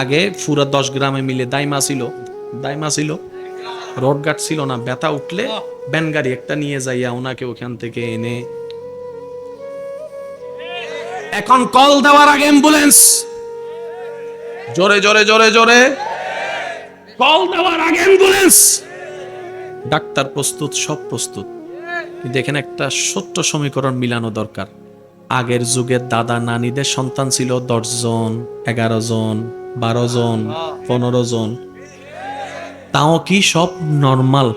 আগে পুরো দশ গ্রামে মিলে দাইমা ছিল দাইমা ছিল রোড গার্ড ছিল না ব্যথা উঠলে ব্যান গাড়ি একটা নিয়ে যাইয়া ওনাকে ওখান থেকে এনে। এখন কল দেওয়ার আগে অ্যাম্বুলেন্স। জোরে জোরে জোরে জোরে। কল দেওয়ার আগে অ্যাম্বুলেন্স। ডাক্তার প্রস্তুত সব প্রস্তুত। কিন্তু এখানে একটা সত্য সমীকরণ মিলানো দরকার। আগের যুগের দাদা নানিদের সন্তান ছিল দশ জন এগারো জন। বারো জন পনেরো জন তাও কি সব নর্মাল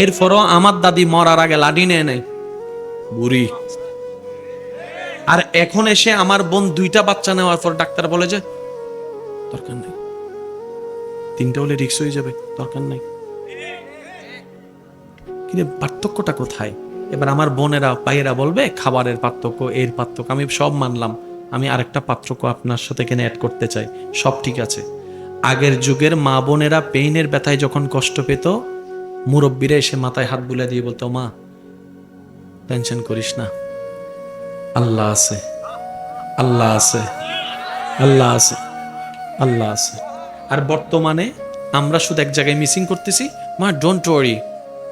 এরপরও আমার দাদি মরার আগে লাডি নেয় নেই বুড়ি। আর এখন এসে আমার বোন দুইটা বাচ্চা নেওয়ার পর ডাক্তার বলে যে, দরকার নেই। তিনটা হলে রিক্স হয়ে যাবে, দরকার নেই। কিন্তু পার্থক্যটা কোথায়? এবার আমার বোনেরা ভাইয়েরা বলবে, খাবারের পার্থক্য, এর পার্থক্য, আমি সব মানলাম। আমি আরেকটা পার্থক্য আপনার সাথে এখানে অ্যাড করতে চাই। সব ঠিক আছে। আগের যুগের মা বোনেরা পেইনের ব্যথায় যখন কষ্ট পেত, মুরব্বীরা এসে মাথায় হাত বুলে দিয়ে বলতো, মা টেনশন করিস না। আল্লাহ আছে। আল্লাহ আছে। আল্লাহ আছে। আল্লাহ আছে। আর বর্তমানে আমরা শুধু এক জায়গায় মিসিং করতেছি, মা ডোন্ট ওয়ারি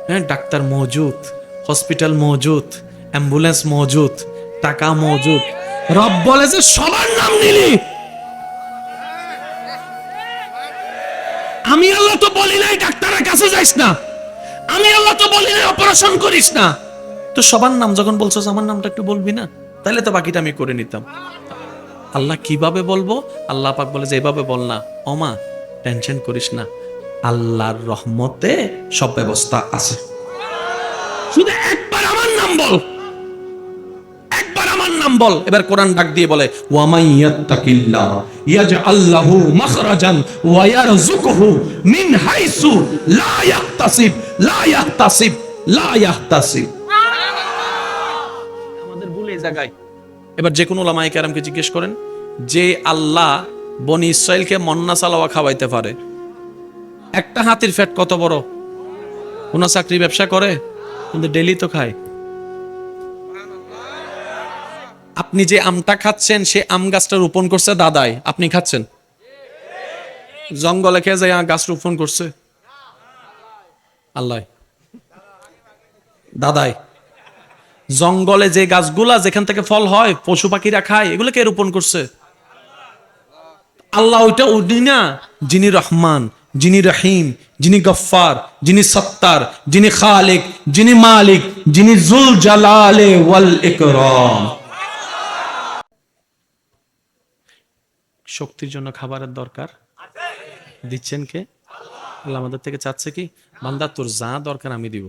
হ্যাঁ ডাক্তার মজুদ হসপিটাল মজুদ অ্যাম্বুলেন্স মজুদ টাকা মজুদ রব বলে যে সবার নাম নিলি। আমি আল্লাহ তো বলি নাই, ডাক্তারের কাছে যাইস না। আমি আল্লাহ তো বলি নাই, অপারেশন করিস না। তো সবার নাম যখন বলছস, আমার নামটা একটু বলবি না? তাহলে তো বাকিটা আমি করে নিতাম। আল্লাহ কীভাবে বলব? আল্লাহ পাক বলে যে, এভাবে বল না। অমা টেনশন করিস না। আল্লাহর রহমতে সব ব্যবস্থা আছে। শুধু একবার আমার নাম বল। নাম বল। এবার কোরআন ডাক দিয়ে বলে এবার যে কোনো ওলামায়ে কেরামকে জিজ্ঞেস করেন, যে আল্লাহ বনি ইসরাইলকে মন্না সালাওয়া খাওয়াইতে পারে? একটা হাতির ফ্যাট কত বড়? কোন চাকরি ব্যবসা করে, কিন্তু ডেলি তো খায়। আপনি যে আমটা খাচ্ছেন, সে আম গাছটা রোপণ করছে দাদাই। আপনি খাচ্ছেন? জঙ্গলে খেয়ে যায় গাছ রোপণ করছে? আল্লাহ। দাদাই, জঙ্গলে যে গাছগুলা যেখান থেকে ফল হয়, পশু পাখিরা খায়, এগুলো কে রোপণ করছে? আল্লাহ ওইটা উনি না, যিনি রহমান, যিনি রহিম, যিনি গফফার, যিনি সত্তার, যিনি খালিক, যিনি মালিক, যিনি জুল জালালে ওয়াল ইকরাম। শক্তির জন্য খাবারের দরকার। দিচ্ছেন কে? আল্লাহ আমাদের থেকে চাচ্ছে কি? বান্দা, তোর যা দরকার আমি দিব।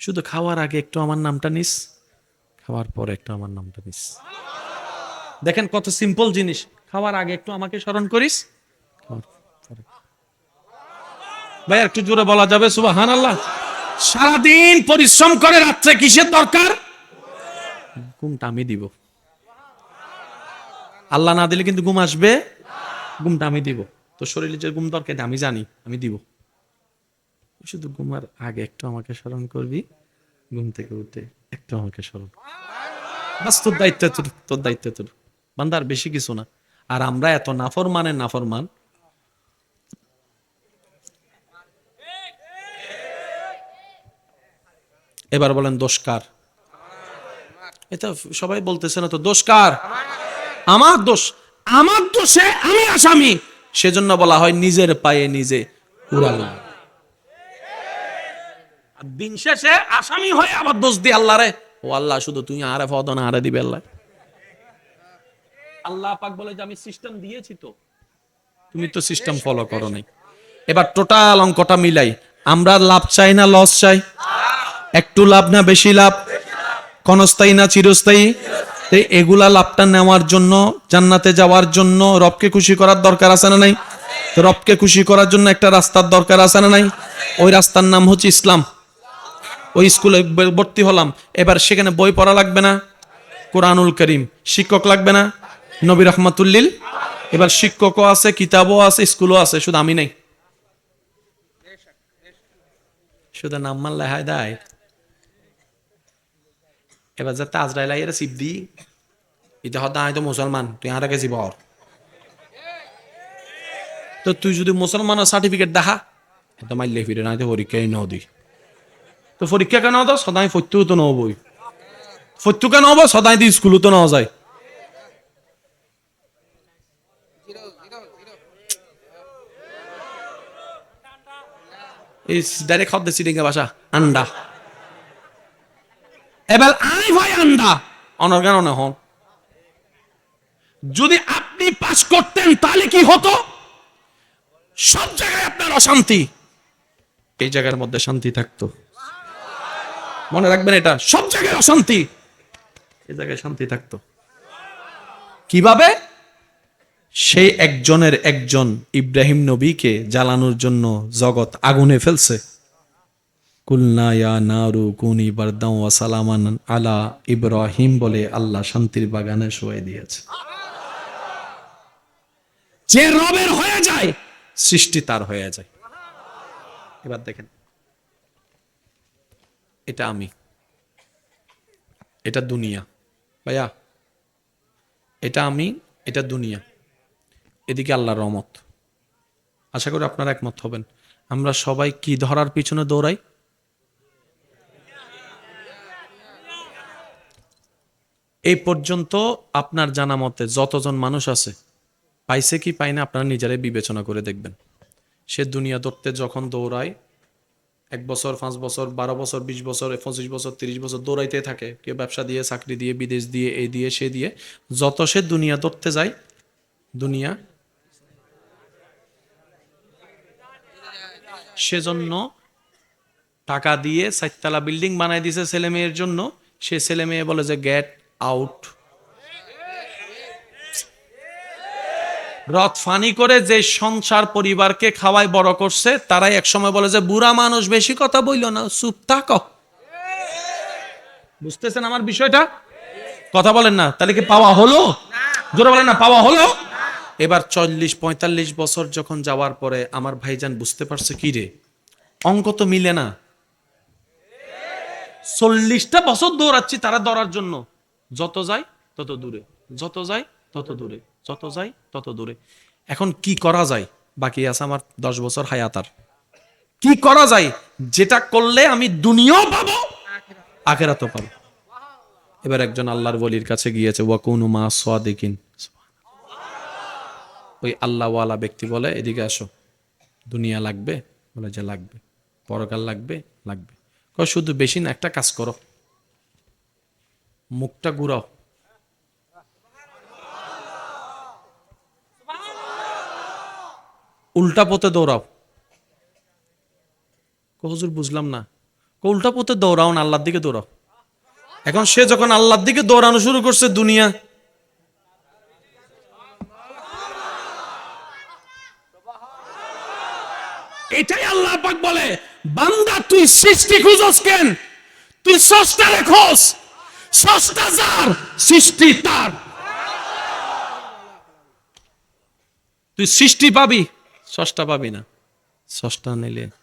শুধু খাওয়ার আগে একটু আমার নামটা নিস। খাওয়ার পরে একটু আমার নামটা নিস। দেখেন কত সিম্পল জিনিস। খাওয়ার আগে একটু আমাকে স্মরণ করিস। ভাই একটু জোরে বলা যাবে? সুবাহ হান আল্লাহ সারাদিন পরিশ্রম করে রাত্রে কিসের দরকার? ঘুমটা আমি দিব। আল্লাহ না দিলে কিন্তু ঘুম আসবে? ঘুমটা আমি দিব। তো শরীরে যে ঘুম দরকার আমি জানি, আমি দিব। শুধু ঘুমার আগে একটু আমাকে স্মরণ করবি, ঘুম থেকে উঠে একটু আমাকে স্মরণ বাস, তোর দায়িত্ব তোর তোর দায়িত্ব তোর বান্দার বেশি কিছু না। আর আমরা এত নাফরমানের নাফরমান। এবার বলেন দোষকার এটা সবাই বলতেছে না তো দোষকার আমার দোষ, আমার দোষে আমি আসামি। সেজন্য বলা হয় নিজের পায়ে নিজে উড়ালাম আর দিন শেষে আসামি হয়ে আবার দোষ দিয়ে আল্লাহ রে। ও আল্লাহ, শুধু তুই আরে ফদ না আরে দিবে আল্লাহ। আল্লাহ পাক বলে যে আমি সিস্টেম দিয়েছি তো। তুমি তো সিস্টেম ফলো করো নাই। এবার টোটাল অঙ্কটা মিলাই। আমরা লাভ চাই না লস চাই? একটু লাভ না বেশি লাভ? ক্ষণস্থায়ী না চিরস্থায়ী? তো এগুলা লাভটা নেওয়ার জন্য, জান্নাতে যাওয়ার জন্য রবকে খুশি করার দরকার আছে না নাই? রবকে খুশি করার জন্য একটা রাস্তার দরকার আছে না নাই? ওই রাস্তার নাম হচ্ছে ইসলাম। ওই স্কুলে ভর্তি হলাম। এবার সেখানে বই পড়া লাগবে না। কোরআনুল করিম। শিক্ষক লাগবে না। নবী রহমাতুল্লিল। এবার শিক্ষকও আছে, কিতাবও আছে, স্কুলও আছে, শুধু আমি নাই। শুধু নাম মানলে হায় দায়। এবার যাতে আজরাইল আইয়ের সিপ দি এটা হতে আয় তো মুসলমান তুই আর কাছে বর তো তুই যদি মুসলমানের সার্টিফিকেট দেখা, এটা মারলে ফিরে না পরীক্ষায় ন দি তো পরীক্ষা কেন দাও সদাই ফত্যু তো নহবই। ফত্যু কেন হব? সদাই দি স্কুলও তো নেওয়া যায় ডাইরেক্ট খাদ্য সিটিংয়ে বাসা আন্ডা এবার আই ভাই আন্ডা। অনর্গান অনে হন? যদি আপনি পাস করতেন তাহলে কি হতো? সব জায়গায় আপনার অশান্তি। এই জায়গার মধ্যে শান্তি থাকতো। মনে রাখবেন এটা। সব জায়গায় অশান্তি। এই জায়গায় শান্তি থাকতো। কীভাবে? সেই একজনের একজন ইব্রাহিম নবীকে জ্বালানোর জন্য জগৎ আগুনে ফেলছে। কুলনা ইয়া নারু কুনি বারদাও সালামান আলা ইব্রাহিম বলে আল্লাহ শান্তির বাগানে শোয়ে দিয়েছে। যে রবের হয়ে যায়, সৃষ্টি তার হয়ে যায়। এবার দেখেন, এটা আমি, এটা দুনিয়া। ভাইয়া, এটা আমি, এটা দুনিয়া। এদিকে আল্লাহর রহমত। আশা করি আপনারা একমত হবেন। আমরা সবাই কি ধরার পিছনে দৌড়াই? এই পর্যন্ত আপনার জানা মতে যতজন মানুষ আছে, পাইছে কি পাই না আপনারা নিজেরাই বিবেচনা করে দেখবেন। সে দুনিয়া ধরতে যখন দৌড়ায়, এক বছর, পাঁচ বছর, বারো বছর, বিশ বছর, পঁচিশ বছর, তিরিশ বছর দৌড়াইতে থাকে। কেউ ব্যবসা দিয়ে, চাকরি দিয়ে, বিদেশ দিয়ে, এই দিয়ে, সে দিয়ে। যত সে দুনিয়া ধরতে যায়, দুনিয়া সেজন্য টাকা দিয়ে চারতলা বিল্ডিং বানাই দিছে ছেলে মেয়ের জন্য। সে ছেলে মেয়ে বলে যে গেট আউট রথ ফানি করে যে সংসার পরিবারকে খাওয়াই বড় করছে, তারাই একসময় বলে যে, বুড়া মানুষ, বেশি কথা বইল না, চুপ থাক। বুঝতেছেন আমার বিষয়টা? কথা বলেন না, তাহলে কি পাওয়া হলো? জোরে বলেন না, পাওয়া হলো? এবার চল্লিশ, পঁয়তাল্লিশ বছর যখন যাওয়ার পরে আমার ভাইজান বুঝতে পারছে কি রে? অঙ্ক তো মিলে না। চল্লিশটা বছর দৌড়াচ্ছি তারা দৌড়ার জন্য। যত যায় তত দূরে। যত যায় তত দূরে। যত যায় তত দূরে। এখন কি করা যায়? বাকি আছে আমার দশ বছর হায়াতার কি করা যায়? যেটা করলে আমি দুনিয়াও পাবো, আখেরাতও পাবো। এবার একজন আল্লাহর বলির কাছে গিয়েছে, ওয়াকুনু মা সাদিকিন। ওই আল্লাহওয়ালা ব্যক্তি বলে, এদিকে আসো। দুনিয়া লাগবে? বলে, যে লাগবে। পরকাল লাগবে লাগবে। শুধু বেশি না, একটা কাজ করো। মুখটা ঘুরাও। উল্টা পথে দৌড়াও। কয়, হুজুর বুঝলাম না। উল্টা পথে দৌড়াও না আল্লাহর দিকে দৌড়াও। এখন সে যখন আল্লাহর দিকে দৌড়ানো শুরু করছে দুনিয়া। এটাই আল্লাহ পাক বলে বান্দা তুই সৃষ্টি খুঁজস কেন? তুই সস্তা রেখোস সস্তা যার সৃষ্টি তার। তুই সৃষ্টি পাবি সস্তা পাবি না। সস্তা নিলে